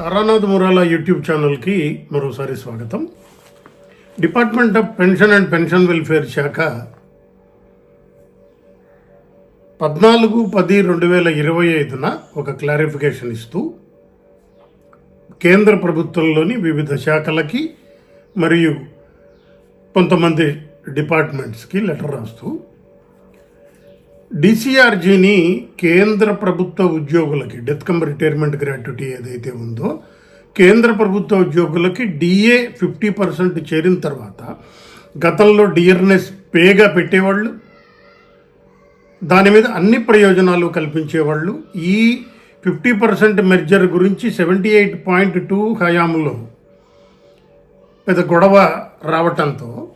Taranath మురాలా YouTube ఛానల్కి మరోసారి స్వాగతం. Department of pension and pension welfare శాఖ పద్నాలుగు పది రెండు వేల ఇరవై ఐదున ఒక క్లారిఫికేషన్ ఇస్తూ కేంద్ర ప్రభుత్వంలోని వివిధ శాఖలకి మరియు కొంతమంది డిపార్ట్మెంట్స్కి లెటర్ రాస్తూ డిసిఆర్జీని కేంద్ర ప్రభుత్వ ఉద్యోగులకి డెత్ కమ్ రిటైర్మెంట్ గ్రాట్యుటీ ఏదైతే ఉందో కేంద్ర ప్రభుత్వ ఉద్యోగులకి డిఏ ఫిఫ్టీ పర్సెంట్ చేరిన తర్వాత గతంలో డియర్నెస్ పేగా పెట్టేవాళ్ళు దాని మీద అన్ని ప్రయోజనాలు కల్పించేవాళ్ళు. ఈ ఫిఫ్టీ పర్సెంట్ మెర్జర్ గురించి సెవెంటీ ఎయిట్ పాయింట్ టూ హయాంలో పెద్ద గొడవ రావటంతో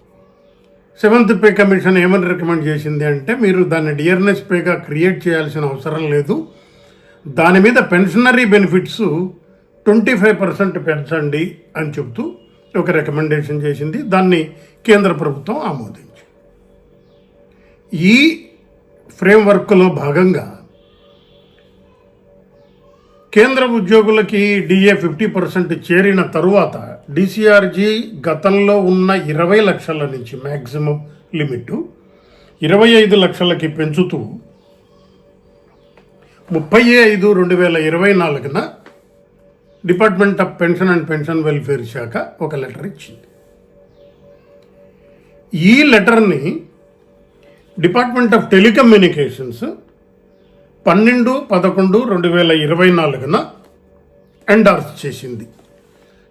సెవెంత్ పే కమిషన్ ఏమని రికమెండ్ చేసింది అంటే మీరు దాన్ని డియర్నెస్ పేగా క్రియేట్ చేయాల్సిన అవసరం లేదు. దాని మీద pensionary benefits twenty five percent పెంచండి అని చెబుతూ ఒక రికమెండేషన్ చేసింది. దాన్ని కేంద్ర ప్రభుత్వం ఆమోదించింది. ఈ ఫ్రేమ్వర్క్లో భాగంగా కేంద్ర ఉద్యోగులకి డిఏ ఫిఫ్టీ పర్సెంట్ చేరిన తరువాత డిసిఆర్జీ గతంలో ఉన్న ఇరవై లక్షల నుంచి మ్యాక్సిమం లిమిట్ ఇరవై ఐదు లక్షలకి పెంచుతూ ముప్పై ఐదు రెండు వేల ఇరవై నాలుగున department of pension and pension welfare శాఖ ఒక లెటర్ ఇచ్చింది. ఈ లెటర్ని డిపార్ట్మెంట్ ఆఫ్ టెలికమ్యూనికేషన్స్ పన్నెండు పదకొండు రెండు వేల ఇరవై నాలుగున ఎండార్స్ చేసింది.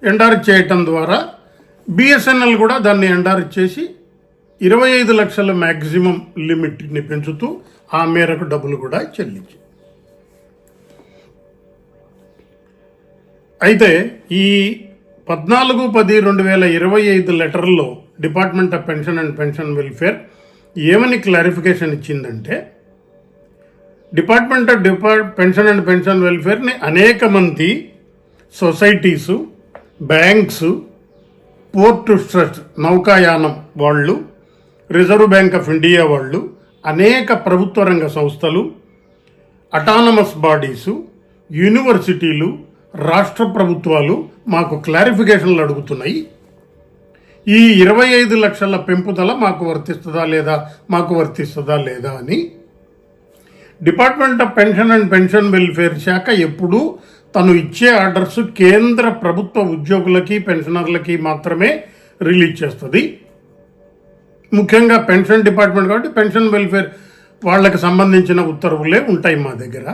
ఎండార్స్ చేయటం ద్వారా బిఎస్ఎన్ఎల్ కూడా దాన్ని ఎండార్స్ చేసి ఇరవై ఐదు లక్షల మ్యాక్సిమం లిమిట్ని పెంచుతూ ఆ మేరకు డబ్బులు కూడా చెల్లించి అయితే ఈ పద్నాలుగు పది రెండు వేల ఇరవై ఐదు లెటర్లో department of pension and pension welfare ఏమని క్లారిఫికేషన్ ఇచ్చిందంటే department of depart pension and pension వెల్ఫేర్ని అనేక మంది సొసైటీసు బ్యాంక్స్ పోర్ట్ ట్రస్ట్ నౌకాయానం వాళ్ళు రిజర్వ్ బ్యాంక్ ఆఫ్ ఇండియా వాళ్ళు అనేక ప్రభుత్వ రంగ సంస్థలు అటానమస్ బాడీసు యూనివర్సిటీలు రాష్ట్ర ప్రభుత్వాలు మాకు క్లారిఫికేషన్లు అడుగుతున్నాయి. ఈ ఇరవై ఐదు లక్షల పెంపుదల మాకు వర్తిస్తుందా లేదా మాకు వర్తిస్తుందా లేదా అని department of pension and pension welfare శాఖ ఎప్పుడూ తను ఇచ్చే ఆర్డర్స్ కేంద్ర ప్రభుత్వ ఉద్యోగులకి పెన్షనర్లకి మాత్రమే రిలీజ్ చేస్తుంది. ముఖ్యంగా పెన్షన్ డిపార్ట్మెంట్ కాబట్టి పెన్షన్ వెల్ఫేర్ వాళ్ళకి సంబంధించిన ఉత్తర్వులే ఉంటాయి మా దగ్గర.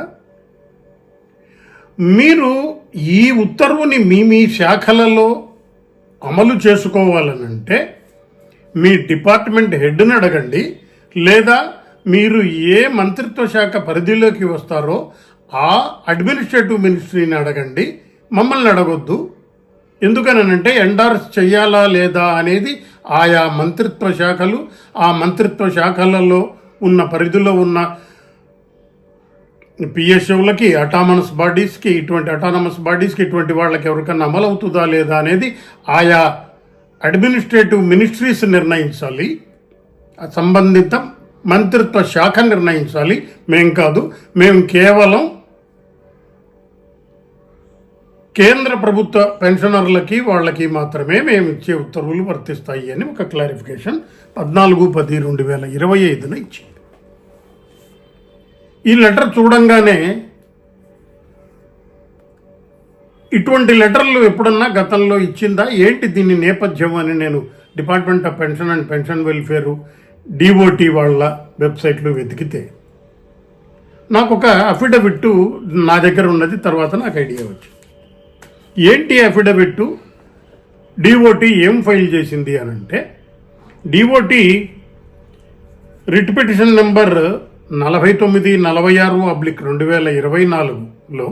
మీరు ఈ ఉత్తర్వుని మీ మీ శాఖలలో అమలు చేసుకోవాలనంటే మీ డిపార్ట్మెంట్ హెడ్ని అడగండి లేదా మీరు ఏ మంత్రిత్వ శాఖ పరిధిలోకి వస్తారో ఆ అడ్మినిస్ట్రేటివ్ మినిస్ట్రీని అడగండి. మమ్మల్ని అడగొద్దు. ఎందుకనంటే ఎండార్స్ చేయాలా లేదా అనేది ఆయా మంత్రిత్వ శాఖలు ఆ మంత్రిత్వ శాఖలలో ఉన్న పరిధిలో ఉన్న పిఎస్ఓలకి అటానమస్ బాడీస్కి ఇటువంటి అటానమస్ బాడీస్కి ఇటువంటి వాళ్ళకి ఎవరికన్నా అమలవుతుందా లేదా అనేది ఆయా అడ్మినిస్ట్రేటివ్ మినిస్ట్రీస్ నిర్ణయించాలి. సంబంధిత మంత్రిత్వ శాఖ నిర్ణయించాలి. మేం కాదు మేము కేవలం కేంద్ర ప్రభుత్వ పెన్షనర్లకి వాళ్ళకి మాత్రమే మేము ఇచ్చే ఉత్తర్వులు వర్తిస్తాయి అని ఒక క్లారిఫికేషన్ పద్నాలుగు పది రెండు వేల ఇరవై ఐదున ఇచ్చింది. ఈ లెటర్ చూడంగానే ఇటువంటి లెటర్లు ఎప్పుడన్నా గతంలో ఇచ్చిందా? ఏంటి దీని నేపథ్యం అని నేను department of pension and pension welfare DOT వాళ్ళ వెబ్సైట్లో వెతికితే నాకు ఒక అఫిడవిట్ నా దగ్గర ఉన్నది తర్వాత నాకు ఐడియా వచ్చింది. ఏంటి అఫిడవిట్ డిఓటి ఏం ఫైల్ చేసింది అని అంటే డిఓటి రిట్ పిటిషన్ నెంబర్ నలభై తొమ్మిది నలభై ఆరు అబ్లిక్ రెండు వేల ఇరవై నాలుగులో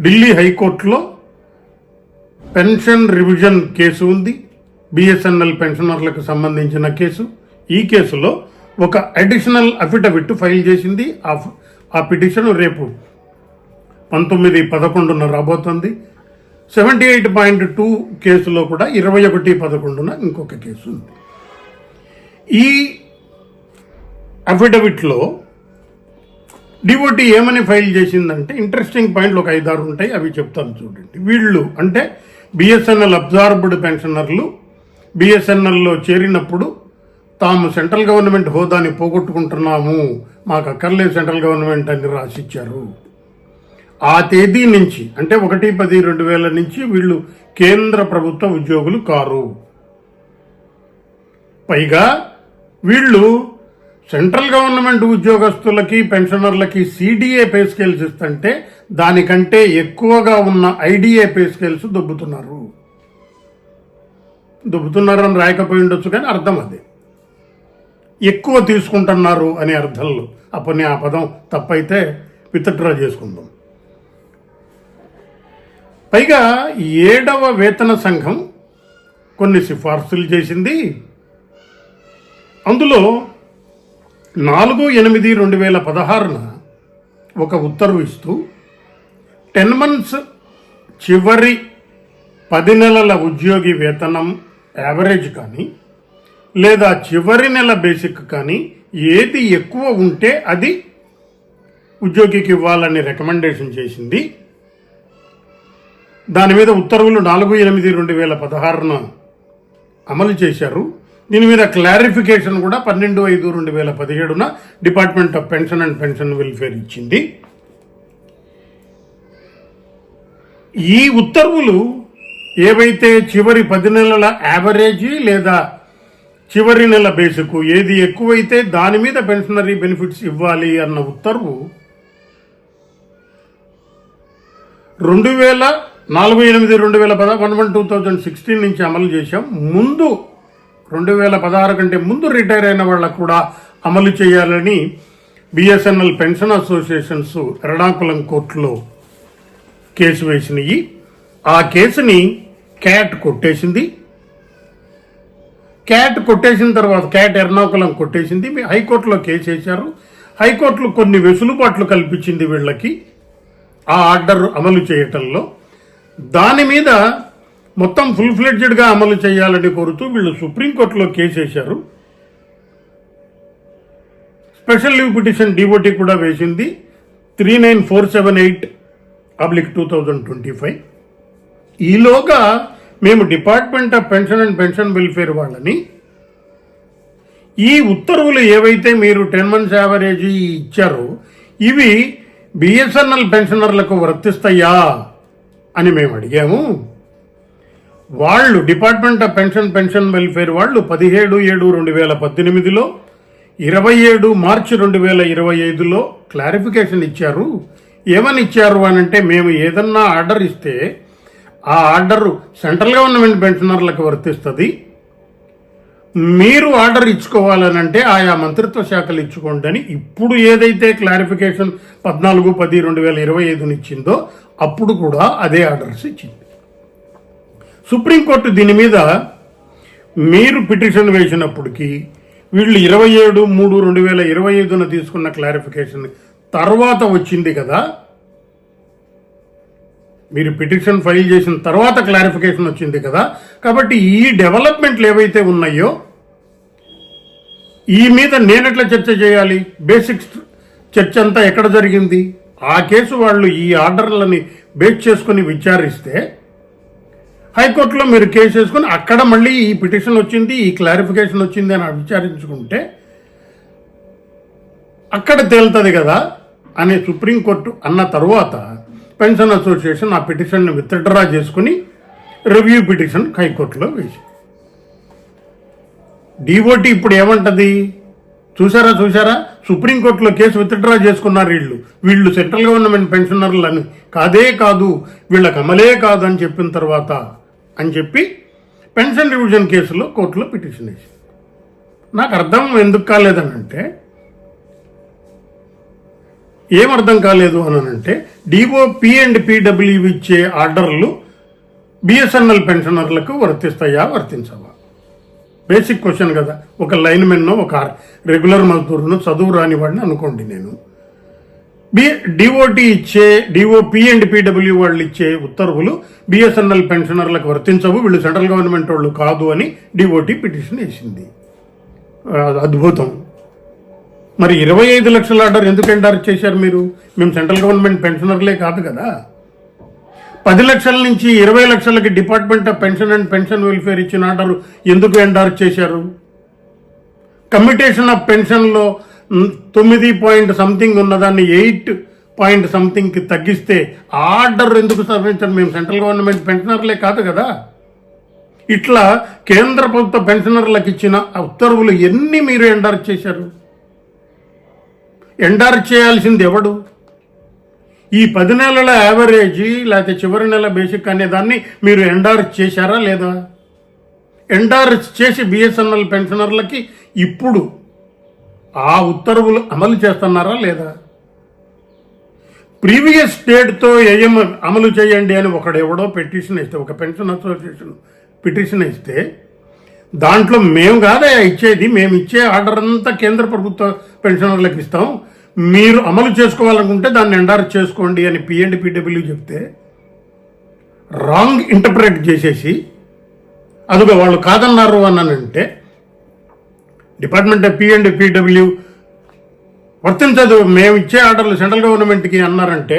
ఢిల్లీ హైకోర్టులో పెన్షన్ రివిజన్ కేసు ఉంది. బిఎస్ఎన్ఎల్ పెన్షనర్లకు సంబంధించిన కేసు. ఈ కేసులో ఒక అడిషనల్ అఫిడవిట్ ఫైల్ చేసింది. ఆ ఆ పిటిషన్ రేపు పంతొమ్మిది పదకొండున రాబోతుంది. సెవెంటీ ఎయిట్ పాయింట్ టూ కేసులో కూడా ఇరవై ఒకటి పదకొండున ఇంకొక కేసు ఉంది. ఈ అఫిడవిట్లో డిఓటి ఏమని ఫైల్ చేసిందంటే ఇంట్రెస్టింగ్ పాయింట్లు ఒక ఐదారు ఉంటాయి అవి చెప్తాను చూడండి. వీళ్ళు అంటే బిఎస్ఎన్ఎల్ అబ్జార్బ్డ్ పెన్షనర్లు బిఎస్ఎన్ఎల్లో చేరినప్పుడు తాము సెంట్రల్ గవర్నమెంట్ హోదాని పోగొట్టుకుంటున్నాము. మాకు అక్కర్లేదు సెంట్రల్ గవర్నమెంట్ అని రాసిచ్చారు. ఆ తేదీ నుంచి అంటే ఒకటి పది రెండు వేల నుంచి వీళ్ళు కేంద్ర ప్రభుత్వ ఉద్యోగులు కారు. పైగా వీళ్ళు సెంట్రల్ గవర్నమెంట్ ఉద్యోగస్తులకి పెన్షనర్లకి సిడిఏ పే స్కేల్స్ ఇస్తుంటే దానికంటే ఎక్కువగా ఉన్న ఐడిఏ పే స్కేల్స్ దొబ్బుతున్నారు. దొబ్బుతున్నారని రాయకపోయి ఉండొచ్చు కానీ అర్థం అదే. ఎక్కువ తీసుకుంటున్నారు అనే అర్థంలో. అప్పుడు ఆ పదం తప్పైతే విత్డ్రా చేసుకుందాం. పైగా ఏడవ వేతన సంఘం కొన్ని సిఫార్సులు చేసింది. అందులో నాలుగు ఎనిమిది రెండు వేల పదహారున ఒక ఉత్తర్వు ఇస్తూ టెన్ మంత్స్ చివరి పది నెలల ఉద్యోగి వేతనం యావరేజ్ కానీ లేదా చివరి నెల బేసిక్ కానీ ఏది ఎక్కువ ఉంటే అది ఉద్యోగికి ఇవ్వాలని రికమెండేషన్ చేసింది. దాని మీద ఉత్తర్వులు నాలుగు ఎనిమిది రెండు వేల పదహారున అమలు చేశారు. దీని మీద క్లారిఫికేషన్ కూడా పన్నెండు ఐదు రెండు వేల పదిహేడున department of pension and pension welfare ఇచ్చింది. ఈ ఉత్తర్వులు ఏవైతే చివరి పది నెలల యావరేజీ లేదా చివరి నెల బేసుకు ఏది ఎక్కువైతే దాని మీద పెన్షనరీ బెనిఫిట్స్ ఇవ్వాలి అన్న ఉత్తర్వు రెండు వేల నాలుగు ఎనిమిది రెండు వేల పద one one two thousand sixteen నుంచి అమలు చేశాం. ముందు రెండు వేల పదహారు కంటే ముందు రిటైర్ అయిన వాళ్ళకు కూడా అమలు చేయాలని బిఎస్ఎన్ఎల్ పెన్షన్ అసోసియేషన్స్ ఎర్నాకుళం కోర్టులో కేసు వేసినాయి. ఆ కేసుని క్యాట్ కొట్టేసింది. క్యాట్ కొట్టేసిన తర్వాత క్యాట్ ఎర్నాకులం కొట్టేసింది మీ హైకోర్టులో కేసు వేశారు. హైకోర్టులో కొన్ని వెసులుబాట్లు కల్పించింది వీళ్ళకి ఆ ఆర్డర్ అమలు చేయటంలో. దాని మీద మొత్తం ఫుల్ ఫ్లెడ్జెడ్గా అమలు చేయాలని కోరుతూ వీళ్ళు సుప్రీంకోర్టులో కేసు వేశారు. స్పెషల్ లీవ్ పిటిషన్ డిఓటీ కూడా వేసింది. Three nine four seven eight public two thousand twenty five. ఈలోగా మేము department of pension and pension welfare వాళ్ళని ఈ ఉత్తర్వులు ఏవైతే మీరు టెన్ మంత్స్ యావరేజ్ ఇచ్చారో ఇవి బిఎస్ఎన్ఎల్ పెన్షనర్లకు వర్తిస్తాయా అని మేము అడిగాము. వాళ్ళు department of pension pension welfare వాళ్ళు పదిహేడు ఏడు రెండు వేల పద్దెనిమిదిలో ఇరవై ఏడు మార్చి రెండు వేల ఇరవై ఐదులో క్లారిఫికేషన్ ఇచ్చారు. ఏమని ఇచ్చారు అని అంటే మేము ఏదన్నా ఆర్డర్ ఇస్తే ఆ ఆర్డర్ సెంట్రల్ గవర్నమెంట్ పెన్షనర్లకు వర్తిస్తుంది. మీరు ఆర్డర్ ఇచ్చుకోవాలని అంటే ఆయా మంత్రిత్వ శాఖలు ఇచ్చుకోండి అని ఇప్పుడు ఏదైతే క్లారిఫికేషన్ పద్నాలుగు పది రెండు వేల ఇరవై ఐదుని ఇచ్చిందో అప్పుడు కూడా అదే ఆర్డర్స్ ఇచ్చింది. సుప్రీంకోర్టు దీని మీద మీరు పిటిషన్ వేసినప్పటికీ వీళ్ళు ఇరవై ఏడు మూడు రెండు వేల ఇరవై ఐదున తీసుకున్న క్లారిఫికేషన్ తర్వాత వచ్చింది కదా. మీరు పిటిషన్ ఫైల్ చేసిన తర్వాత క్లారిఫికేషన్ వచ్చింది కదా. కాబట్టి ఈ డెవలప్మెంట్లు ఏవైతే ఉన్నాయో ఈ మీద నేనెట్లా చర్చ చేయాలి? బేసిక్ చర్చ అంతా ఎక్కడ జరిగింది? ఆ కేసు వాళ్ళు ఈ ఆర్డర్లని బేస్ చేసుకుని విచారిస్తే హైకోర్టులో మీరు కేసు వేసుకుని అక్కడ మళ్ళీ ఈ పిటిషన్ వచ్చింది ఈ క్లారిఫికేషన్ వచ్చింది అని విచారించుకుంటే అక్కడ తేలుతుంది కదా అనే సుప్రీంకోర్టు అన్న తరువాత పెన్షన్ అసోసియేషన్ ఆ పిటిషన్ని విత్డ్రా చేసుకుని రివ్యూ పిటిషన్ హైకోర్టులో వేసి. డిఓటి ఇప్పుడు ఏమంటది? చూసారా చూసారా సుప్రీంకోర్టులో కేసు విత్డ్రా చేసుకున్నారు వీళ్ళు. వీళ్ళు సెంట్రల్ గవర్నమెంట్ పెన్షనర్లు అని కాదే కాదు వీళ్ళకి అమలే కాదు అని చెప్పిన తర్వాత అని చెప్పి పెన్షన్ రివిజన్ కేసులో కోర్టులో పిటిషన్ వేసి. నాకు అర్థం ఎందుకు కాలేదనంటే ఏమర్థం ఏం అర్థం కాలేదు అని అంటే డిఓ పి అండ్ పిడబ్ల్యూ ఇచ్చే ఆర్డర్లు బిఎస్ఎన్ఎల్ పెన్షనర్లకు వర్తిస్తాయా వర్తించవా? బేసిక్ క్వశ్చన్ కదా. ఒక లైన్మెన్నో ఒక రెగ్యులర్ మజదూరును చదువు రానివాడిని అనుకోండి నేను. బి డిఓటి ఇచ్చే డిఓపి అండ్ పిడబ్ల్యూ వాళ్ళు ఇచ్చే ఉత్తర్వులు బిఎస్ఎన్ఎల్ పెన్షనర్లకు వర్తించవు వీళ్ళు సెంట్రల్ గవర్నమెంట్ వాళ్ళు కాదు అని డిఓటి పిటిషన్ వేసింది. అద్భుతం. మరి ఇరవై ఐదు లక్షల ఆర్డర్ ఎందుకు ఎండార్ చేశారు మీరు? మేము సెంట్రల్ గవర్నమెంట్ పెన్షనర్లే కాదు కదా. పది లక్షల నుంచి ఇరవై లక్షలకి department of pension and pension welfare ఇచ్చిన ఆర్డర్ ఎందుకు ఎండార్ చేశారు? కమ్యూటేషన్ ఆఫ్ పెన్షన్లో తొమ్మిది పాయింట్ సంథింగ్ ఉన్నదాన్ని ఎయిట్ పాయింట్ సంథింగ్కి తగ్గిస్తే ఆర్డర్ ఎందుకు సర్వించారు మేము సెంట్రల్ గవర్నమెంట్ పెన్షనర్లే కాదు కదా. ఇట్లా కేంద్ర ప్రభుత్వ పెన్షనర్లకు ఇచ్చిన ఉత్తర్వులు ఎన్ని మీరు ఎండార్ చేశారు? ఎండార్ చేయాల్సింది ఎవడు ఈ పది నెలల యావరేజీ లేకపోతే చివరి నెల బేసిక్ అనే దాన్ని మీరు ఎండార్ చేశారా లేదా? ఎండార్ చేసి బిఎస్ఎన్ఎల్ పెన్షనర్లకి ఇప్పుడు ఆ ఉత్తర్వులు అమలు చేస్తున్నారా లేదా? ప్రీవియస్ స్టేట్తో ఏఎం అమలు చేయండి అని ఒకడెవడో పిటిషన్ ఇస్తే ఒక పెన్షన్ అసోసియేషన్ పిటిషన్ ఇస్తే దాంట్లో మేము కాదా ఇచ్చేది మేము ఇచ్చే ఆర్డర్ అంతా కేంద్ర ప్రభుత్వ పెన్షనర్లకు ఇస్తాం. మీరు అమలు చేసుకోవాలనుకుంటే దాన్ని ఎండార్ చేసుకోండి అని పిఎండి పీడబ్ల్యూ చెప్తే రాంగ్ ఇంటర్ప్రెట్ చేసేసి అదొక వాళ్ళు కాదన్నారు అన్నానంటే డిపార్ట్మెంట్ ఆఫ్ పిఎండి పీడబ్ల్యూ వర్తించదు మేము ఇచ్చే ఆర్డర్లు సెంట్రల్ గవర్నమెంట్కి అన్నారంటే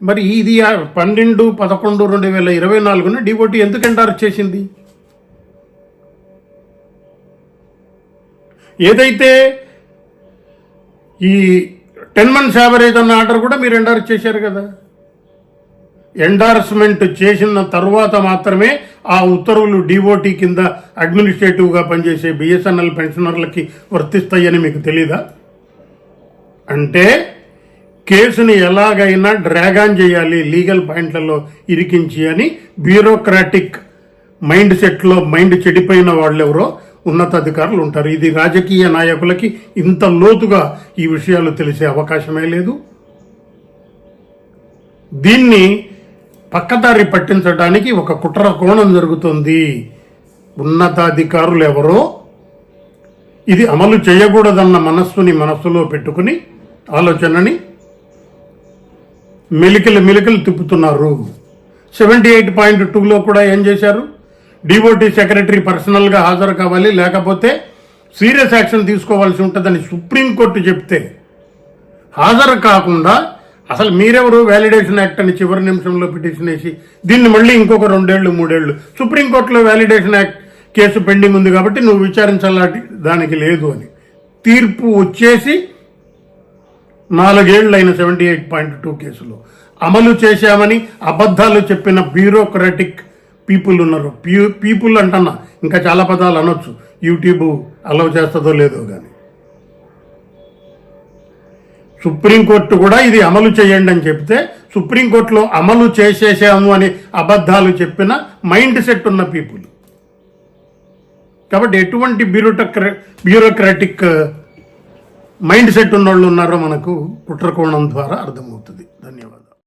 మరి ఇది పన్నెండు పదకొండు రెండు వేల ఇరవై నాలుగున డిఓటీ ఎందుకు ఎండార్ చేసింది? ఏదైతే ఈ టెన్ మంత్స్ యావరేజ్ అన్న ఆర్డర్ కూడా మీరు ఎండార్స్ చేశారు కదా. ఎండార్స్మెంట్ చేసిన తర్వాత మాత్రమే ఆ ఉత్తర్వులు డిఓటీ కింద అడ్మినిస్ట్రేటివ్గా పనిచేసే బిఎస్ఎన్ఎల్ పెన్షనర్లకి వర్తిస్తాయని మీకు తెలీదా? అంటే కేసుని ఎలాగైనా డ్రాగాన్ చేయాలి లీగల్ పాయింట్లలో ఇరికించి అని బ్యూరోక్రాటిక్ మైండ్ సెట్లో మైండ్ చెడిపోయిన వాళ్ళెవరో ఉన్నతాధికారులు ఉంటారు. ఇది రాజకీయ నాయకులకి ఇంత లోతుగా ఈ విషయాలు తెలిసే అవకాశమే లేదు. దీన్ని పక్కదారి పట్టించడానికి ఒక కుట్ర కోణం జరుగుతుంది. ఉన్నతాధికారులు ఎవరో ఇది అమలు చేయకూడదన్న మనస్సుని మనస్సులో పెట్టుకుని ఆలోచనని మెలికలు మెలికలు తిప్పుతున్నారు. సెవెంటీ ఎయిట్ పాయింట్ టూలో కూడా ఏం చేశారు? డిఓటీ సెక్రటరీ పర్సనల్గా హాజరు కావాలి. లేకపోతే సీరియస్ యాక్షన్ తీసుకోవాల్సి ఉంటుందని సుప్రీంకోర్టు చెప్తే హాజరు కాకుండా అసలు మీరెవరు? వ్యాలిడేషన్ యాక్ట్ అని చివరి నిమిషంలో పిటిషన్ వేసి దీన్ని మళ్ళీ ఇంకొక రెండేళ్ళు మూడేళ్ళు సుప్రీంకోర్టులో వ్యాలిడేషన్ యాక్ట్ కేసు పెండింగ్ ఉంది కాబట్టి నువ్వు విచారించాలి దానికి లేదు అని. తీర్పు వచ్చేసి నాలుగేళ్ళు అయిన సెవెంటీ ఎయిట్ పాయింట్ టూ కేసులో. అమలు చేశామని అబద్ధాలు చెప్పిన బ్యూరోక్రాటిక్ పీపుల్ ఉన్నారు. పీ పీపుల్ అంటన్నా. ఇంకా చాలా పదాలు అనొచ్చు. యూట్యూబ్ అలౌ చేస్తుందో లేదో కానీ సుప్రీంకోర్టు కూడా ఇది అమలు చేయండి అని చెప్తే సుప్రీంకోర్టులో అమలు చేసేసాము అని అబద్ధాలు చెప్పిన మైండ్ సెట్ ఉన్న పీపుల్. కాబట్టి ఎటువంటి బ్యూరోటక్ర బ్యూరోక్రాటిక్ మైండ్ సెట్ ఉన్నోళ్ళు ఉన్నారో మనకు కుట్రకోణం ద్వారా అర్థమవుతుంది. ధన్యవాదాలు.